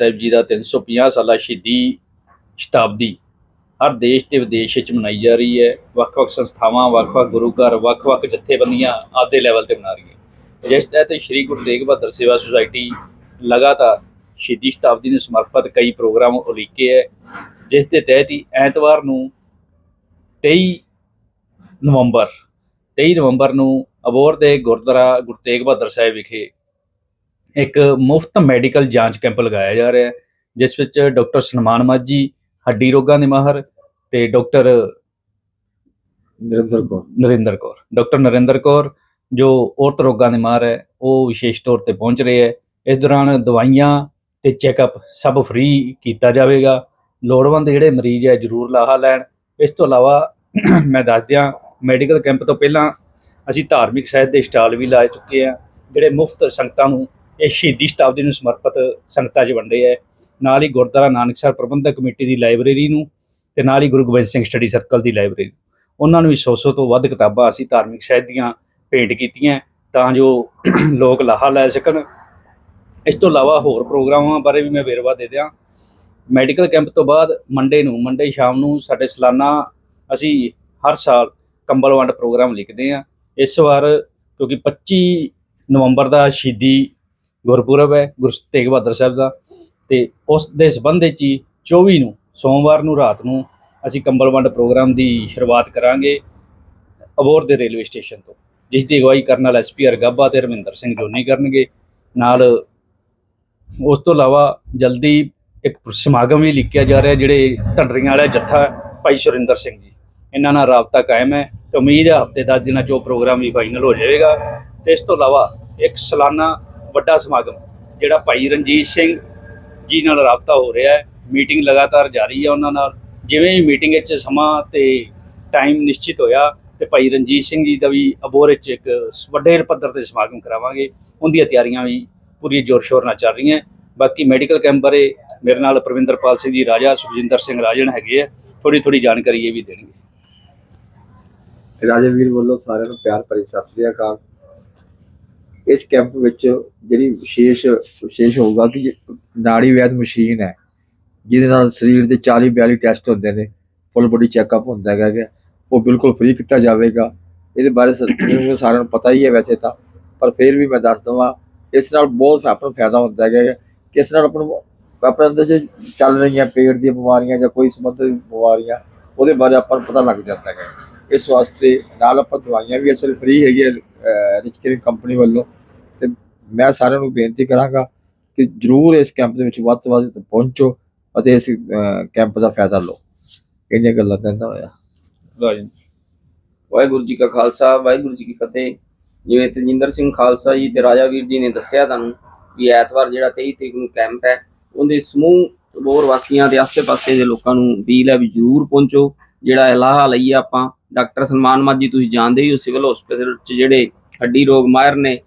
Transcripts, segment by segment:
ਸਾਹਿਬ ਜੀ ਦਾ 350 ਸਾਲਾ ਸ਼ਹੀਦੀ ਸ਼ਤਾਬਦੀ ਹਰ ਦੇਸ਼ ਤੇ ਵਿਦੇਸ਼ ਵਿੱਚ ਮਨਾਈ ਜਾ ਰਹੀ ਹੈ। ਵੱਖ-ਵੱਖ ਸੰਸਥਾਵਾਂ, ਵੱਖ-ਵੱਖ ਗੁਰੂ ਘਰ ਵੱਖ-ਵੱਖ ਜਥੇਬੰਦੀਆਂ ਆਦੇ ਲੈਵਲ ਤੇ ਮਨਾ ਰਹੀਆਂ। ਜਿਸ ਤਹਿਤ ਸ਼੍ਰੀ ਗੁਰੂ ਤੇਗ ਬਹਾਦਰ ਸੇਵਾ ਸੁਸਾਇਟੀ ਲਗਾਤਾਰ ਸ਼ਹੀਦੀ ਸ਼ਤਾਬਦੀ ਨੂੰ ਸਮਰਪਿਤ ਕਈ ਪ੍ਰੋਗਰਾਮ ਉਲੀਕੇ ਹੈ। ਜਿਸ ਦੇ ਤਹਿਤ ਹੀ ਐਤਵਾਰ ਨੂੰ 23 ਨਵੰਬਰ 23 ਨਵੰਬਰ ਨੂੰ ਅਬੋਰ ਦੇ ਗੁਰਦੁਆਰਾ ਗੁਰੂ ਤੇਗ ਬਹਾਦਰ ਸਾਹਿਬ ਵਿਖੇ ਇੱਕ ਮੁਫਤ ਮੈਡੀਕਲ ਜਾਂਚ ਕੈਂਪ ਲਗਾਇਆ ਜਾ ਰਿਹਾ ਹੈ ਜਿਸ ਵਿੱਚ ਡਾਕਟਰ ਸਨਮਾਨ ਮਾਝੀ ਹੱਡੀ ਰੋਗਾਂ ਦੇ ਮਾਹਰ ਤੇ ਡਾਕਟਰ ਨਿਰੰਦਰ ਕੌਰ। ਨਰਿੰਦਰ ਕੌਰ ਡਾਕਟਰ ਨਰਿੰਦਰ ਕੌਰ ਜੋ ਔਰਤ ਰੋਗਾਂ ਦੇ ਮਾਹਰ ਹੈ ਉਹ ਵਿਸ਼ੇਸ਼ ਤੌਰ ਤੇ ਪਹੁੰਚ ਰਹੇ ਹੈ। ਇਸ ਦੌਰਾਨ ਦਵਾਈਆਂ ਤੇ ਚੈੱਕਅਪ ਸਭ ਫ੍ਰੀ ਕੀਤਾ ਜਾਵੇਗਾ। ਲੋੜਵੰਦ ਜਿਹੜੇ ਮਰੀਜ਼ ਹੈ ਜਰੂਰ ਲਾਹਾ ਲੈਣ। ਇਸ ਤੋਂ ਇਲਾਵਾ ਮੈਂ ਦੱਸ ਦਿਆਂ ਮੈਡੀਕਲ ਕੈਂਪ ਤੋਂ ਪਹਿਲਾਂ ਅਸੀਂ ਧਾਰਮਿਕ ਸਾਹਿਤ ਦੇ ਸਟਾਲ ਵੀ ਲਾ ਚੁੱਕੇ ਆ ਜਿਹੜੇ ਮੁਫਤ ਸੰਗਤਾਂ ਨੂੰ ਇਹ ਸ਼ਹੀਦੀ ਸ਼ਤਾਬਦੀ ਨੂੰ ਸਮਰਪਿਤ ਸੰਗਤਾਂ 'ਚ ਵੰਡੇ ਹੈ। ਨਾਲ ਹੀ ਗੁਰਦੁਆਰਾ ਨਾਨਕਸਰ ਪ੍ਰਬੰਧਕ ਕਮੇਟੀ ਦੀ ਲਾਇਬ੍ਰੇਰੀ ਨੂੰ ਤੇ ਨਾਲ ਹੀ ਗੁਰੂ ਗੋਬਿੰਦ ਸਿੰਘ ਸਟੱਡੀ ਸਰਕਲ ਦੀ ਲਾਇਬ੍ਰੇਰੀ ਉਹਨਾਂ ਨੂੰ ਵੀ 100 ਤੋਂ ਵੱਧ ਕਿਤਾਬਾਂ ਅਸੀਂ ਧਾਰਮਿਕ ਸਾਹਿਤ ਦੀਆਂ ਭੇਂਟ ਕੀਤੀਆਂ ਤਾਂ ਜੋ ਲੋਕ ਲਾਹਾ ਲੈ ਸਕਣ। ਇਸ ਤੋਂ ਇਲਾਵਾ ਹੋਰ ਪ੍ਰੋਗਰਾਮਾਂ ਬਾਰੇ ਵੀ ਮੈਂ ਵੇਰਵਾ ਦੇ ਦਿਆਂ। ਮੈਡੀਕਲ ਕੈਂਪ ਤੋਂ ਬਾਅਦ ਮੰਡੇ ਨੂੰ, ਮੰਡੇ ਸ਼ਾਮ ਨੂੰ ਸਾਡੇ ਸਾਲਾਨਾ ਅਸੀਂ ਹਰ ਸਾਲ ਕੰਬਲ ਵੰਡ ਪ੍ਰੋਗਰਾਮ ਲਿਖਦੇ ਹਾਂ। ਇਸ ਵਾਰ ਕਿਉਂਕਿ 25 ਨਵੰਬਰ ਦਾ ਸ਼ਹੀਦੀ ਗੁਰਪੁਰਬ ਹੈ, ਗੁਰੂ ਤੇਗ ਬਹਾਦਰ ਸਾਹਿਬ ਦਾ ਤੇ ਉਸ ਦੇ ਸੰਬੰਧ ਵਿੱਚ ਹੀ 24 ਨੂੰ, ਸੋਮਵਾਰ ਨੂੰ ਰਾਤ ਨੂੰ ਅਸੀਂ ਕੰਬਲ ਵੰਡ ਪ੍ਰੋਗਰਾਮ ਦੀ ਸ਼ੁਰੂਆਤ ਕਰਾਂਗੇ ਅਬੋਰ ਦੇ ਰੇਲਵੇ ਸਟੇਸ਼ਨ ਤੋਂ, ਜਿਸ ਦੀ ਅਗਵਾਈ ਕਰਨ ਵਾਲਾ ਐਸਪੀ ਗੱਬਾ ਤੇ ਰਮਿੰਦਰ ਸਿੰਘ ਜੋਨੀ ਕਰਨਗੇ। ਨਾਲ ਉਸ ਤੋਂ ਇਲਾਵਾ ਜਲਦੀ ਇੱਕ ਸਮਾਗਮ ਵੀ ਲਿਖਿਆ ਜਾ ਰਿਹਾ, ਜਿਹੜੇ ਢੰਡਰੀਆਂ ਵਾਲਾ ਜੱਥਾ ਭਾਈ ਸੁਰਿੰਦਰ ਸਿੰਘ ਜੀ, ਇਹਨਾਂ ਨਾਲ ਰਾਬਤਾ ਕਾਇਮ ਹੈ ਤੇ ਉਮੀਦ ਹੈ ਹਫ਼ਤੇ 10 ਦਿਨਾਂ 'ਚ ਉਹ ਪ੍ਰੋਗਰਾਮ ਵੀ ਫਾਈਨਲ ਹੋ ਜਾਵੇਗਾ। ਤੇ ਇਸ ਤੋਂ ਇਲਾਵਾ ਇੱਕ ਸਾਲਾਨਾ ਵੱਡਾ ਸਮਾਗਮ, ਜਿਹੜਾ ਭਾਈ ਰਣਜੀਤ ਸਿੰਘ ਜੀ ਨਾਲ ਰਾਬਤਾ ਹੋ ਰਿਹਾ ਹੈ। ਮੀਟਿੰਗ ਲਗਾਤਾਰ ਜਾਰੀ ਹੈ ਉਹਨਾਂ ਨਾਲ। ਜਿਵੇਂ ਹੀ ਮੀਟਿੰਗ ਵਿੱਚ ਸਮਾਂ ਤੇ ਟਾਈਮ ਨਿਸ਼ਚਿਤ ਹੋਇਆ ਤੇ ਭਾਈ ਰਣਜੀਤ ਸਿੰਘ ਜੀ ਦਾ ਵੀ ਅਬੋਰ ਵਿੱਚ ਇੱਕ ਵੱਡੇ ਪੱਧਰ ਤੇ ਸਮਾਗਮ ਕਰਾਵਾਂਗੇ, ਉਹਦੀਆਂ ਤਿਆਰੀਆਂ ਵੀ ਪੂਰੀ ਜ਼ੋਰ ਸ਼ੋਰ ਨਾਲ ਚੱਲ ਰਹੀਆਂ। ਬਾਕੀ ਮੈਡੀਕਲ ਕੈਂਪ ਬਾਰੇ ਮੇਰੇ ਨਾਲ ਪ੍ਰਵਿੰਦਰਪਾਲ ਸਿੰਘ ਜੀ, ਰਾਜਾ ਸੁਖਜਿੰਦਰ ਸਿੰਘ ਰਾਜਨ ਹੈਗੇ ਆ ਥੋੜੀ ਥੋੜੀ ਜਾਣਕਾਰੀ ਇਹ ਵੀ ਦੇਣਗੇ। ਰਾਜਵੀਰ ਵੱਲੋਂ ਸਾਰਿਆਂ ਨੂੰ ਪਿਆਰ ਭਰੀ ਸਤਿ ਸ੍ਰੀ ਅਕਾਲ। ਇਸ ਕੈਂਪ ਵਿੱਚ ਜਿਹੜੀ ਵਿਸ਼ੇਸ਼ ਵਿਸ਼ੇਸ਼ ਹੋਊਗਾ ਕਿ ਨਾੜੀ ਵੈਦ ਮਸ਼ੀਨ ਹੈ, ਜਿਹਦੇ ਨਾਲ ਸਰੀਰ ਦੇ 40 42 ਟੈਸਟ ਹੁੰਦੇ ਨੇ ਫੁੱਲ ਬੋਡੀ ਚੈੱਕਅਪ ਹੁੰਦਾ ਹੈਗਾ ਗਾ। ਉਹ ਬਿਲਕੁਲ ਫ੍ਰੀ ਕੀਤਾ ਜਾਵੇਗਾ ਇਹਦੇ ਬਾਰੇ ਸ- ਸਾਰਿਆਂ ਨੂੰ ਪਤਾ ਹੀ ਹੈ ਵੈਸੇ ਤਾਂ, ਪਰ ਫਿਰ ਵੀ ਮੈਂ ਦੱਸ ਦਵਾਂ, ਇਸ ਨਾਲ ਬਹੁਤ ਆਪਾਂ ਨੂੰ ਫਾਇਦਾ ਹੁੰਦਾ ਹੈਗਾ ਕਿ ਇਸ ਨਾਲ ਆਪਾਂ ਨੂੰ, ਆਪਣੇ ਅੰਦਰ ਜੋ ਚੱਲ ਰਹੀਆਂ ਪੇਟ ਦੀਆਂ ਬਿਮਾਰੀਆਂ ਜਾਂ ਕੋਈ ਸੰਬੰਧਿਤ ਬਿਮਾਰੀਆਂ, ਉਹਦੇ ਬਾਰੇ ਆਪਾਂ ਨੂੰ ਪਤਾ ਲੱਗ ਜਾਂਦਾ ਹੈ ਇਸ ਵਾਸਤੇ ਨਾਲ ਆਪਾਂ ਦਵਾਈਆਂ ਵੀ ਅਸਲ ਫ੍ਰੀ ਹੈਗੀ ਰਿਚ ਰਿਚਕਰਿੰਗ ਕੰਪਨੀ ਵੱਲੋਂ ਮੈਂ ਸਾਰਿਆਂ ਨੂੰ ਬੇਨਤੀ ਕਰਾਂਗਾ ਕਿ ਜਰੂਰ ਇਸ ਕੈਂਪ ਦੇ ਵਿੱਚ ਵੱਧ ਤੋਂ ਵੱਧ ਪਹੁੰਚੋ ਅਤੇ ਇਸ ਕੈਂਪ ਦਾ ਫਾਇਦਾ ਲਓ। ਇੰਨੀਆਂ ਗੱਲਾਂ ਕਹਿੰਦਾ ਹੋਇਆ। ਵਾਹਿਗੁਰੂ ਜੀ ਕਾ ਖਾਲਸਾ, ਵਾਹਿਗੁਰੂ ਜੀ ਕੀ ਫਤਿਹ। ਜਿਵੇਂ ਤਜਿੰਦਰ ਸਿੰਘ ਖਾਲਸਾ ਜੀ ਤੇ ਰਾਜਾ ਵੀਰ ਜੀ ਨੇ ਦੱਸਿਆ ਤੁਹਾਨੂੰ ਵੀ ਐਤਵਾਰ ਜਿਹੜਾ 23 ਤਰੀਕ ਨੂੰ ਕੈਂਪ ਹੈ, ਉਹਦੇ ਸਮੂਹ ਬੋਰ ਵਾਸੀਆਂ ਦੇ ਆਸੇ-ਪਾਸੇ ਦੇ ਲੋਕਾਂ ਨੂੰ ਅਪੀਲ ਹੈ ਵੀ ਜਰੂਰ ਪਹੁੰਚੋ। ਜਿਹੜਾ ਇਲਾਹਾ ਲਈਏ ਆਪਾਂ, ਡਾਕਟਰ ਸਨਮਾਨ ਮਾਜੀ ਤੁਸੀਂ ਜਾਣਦੇ ਹੀ ਹੋ, ਸਿਵਲ ਹਸਪੀਟਲ ਚ ਜਿਹੜੇ ਹੱਡੀ ਰੋਗ ਮਾਹਿਰ ਨੇ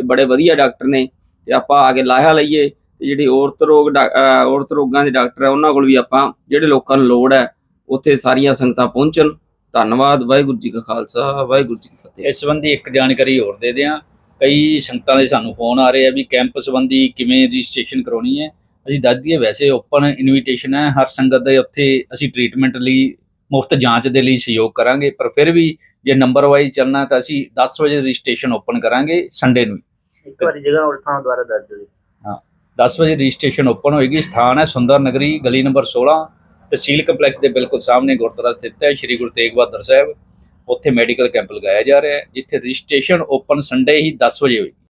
ਤੇ ਬੜੇ ਵਧੀਆ ਡਾਕਟਰ ਨੇ ਤੇ ਆਪਾਂ ਆ ਕੇ ਲਾਹਾ ਲਈਏ ਤੇ ਜਿਹੜੀ ਔਰਤ ਰੋਗ ਡਾ- ਔਰਤ ਰੋਗਾਂ ਦੇ ਡਾਕਟਰ ਹੈ ਉਹਨਾਂ ਕੋਲ ਵੀ ਆਪਾਂ ਜਿਹੜੇ ਲੋਕਾਂ ਨੂੰ ਲੋੜ ਹੈ, ਉੱਥੇ ਸਾਰੀਆਂ ਸੰਗਤਾਂ ਪਹੁੰਚਣ। ਧੰਨਵਾਦ, ਵਾਹਿਗੁਰੂ ਜੀ ਕਾ ਖਾਲਸਾ, ਵਾਹਿਗੁਰੂ ਜੀ ਕੀ ਫਤਿਹ। ਇਸ ਸੰਬੰਧੀ ਇੱਕ ਜਾਣਕਾਰੀ ਹੋਰ ਦੇ ਦਿਆਂ, ਕਈ ਸੰਗਤਾਂ ਦੇ ਸਾਨੂੰ ਫੋਨ ਆ ਰਹੇ ਆ ਵੀ ਕੈਂਪ ਸੰਬੰਧੀ ਕਿਵੇਂ ਰਜਿਸਟ੍ਰੇਸ਼ਨ ਕਰਾਉਣੀ ਹੈ। ਅਸੀਂ ਦੱਸ ਦਈਏ, ਵੈਸੇ ਓਪਨ ਇਨਵੀਟੇਸ਼ਨ ਹੈ, ਹਰ ਸੰਗਤ ਦੇ ਉੱਥੇ ਅਸੀਂ ਟ੍ਰੀਟਮੈਂਟ ਲਈ, ਮੁਫਤ ਜਾਂਚ ਦੇ ਲਈ ਸਹਿਯੋਗ ਕਰਾਂਗੇ, ਪਰ ਫਿਰ ਵੀ ਜੇ ਨੰਬਰ ਵਾਈਜ਼ ਚੱਲਣਾ ਤਾਂ ਅਸੀਂ 10 ਵਜੇ ਰਜਿਸਟ੍ਰੇਸ਼ਨ ਓਪਨ ਕਰਾਂਗੇ, ਸੰਡੇ ਨੂੰ ਇੱਕ ਵਾਰੀ ਜਗ੍ਹਾ ਹੋਰ ਥਾਂ ਦੁਆਰਾ ਦੱਸ ਦਿਓ। 10 ਵਜੇ ਰਜਿਸਟ੍ਰੇਸ਼ਨ ਓਪਨ ਹੋਏਗੀ, ਸਥਾਨ ਹੈ ਸੁੰਦਰ ਨਗਰੀ, ਗਲੀ ਨੰਬਰ 16 ਤਹਿਸੀਲ ਕੰਪਲੈਕਸ ਦੇ ਬਿਲਕੁਲ ਸਾਹਮਣੇ ਗੁਰਦੁਆਰਾ ਸਥਿਤ ਹੈ, ਸ੍ਰੀ ਗੁਰੂ ਤੇਗ ਬਹਾਦਰ ਸਾਹਿਬ। ਉੱਥੇ ਮੈਡੀਕਲ ਕੈਂਪ ਲਗਾਇਆ ਜਾ ਰਿਹਾ ਹੈ, ਜਿੱਥੇ ਰਜਿਸਟ੍ਰੇਸ਼ਨ ਓਪਨ ਸੰਡੇ ਹੀ 10 ਵਜੇ ਹੋਈ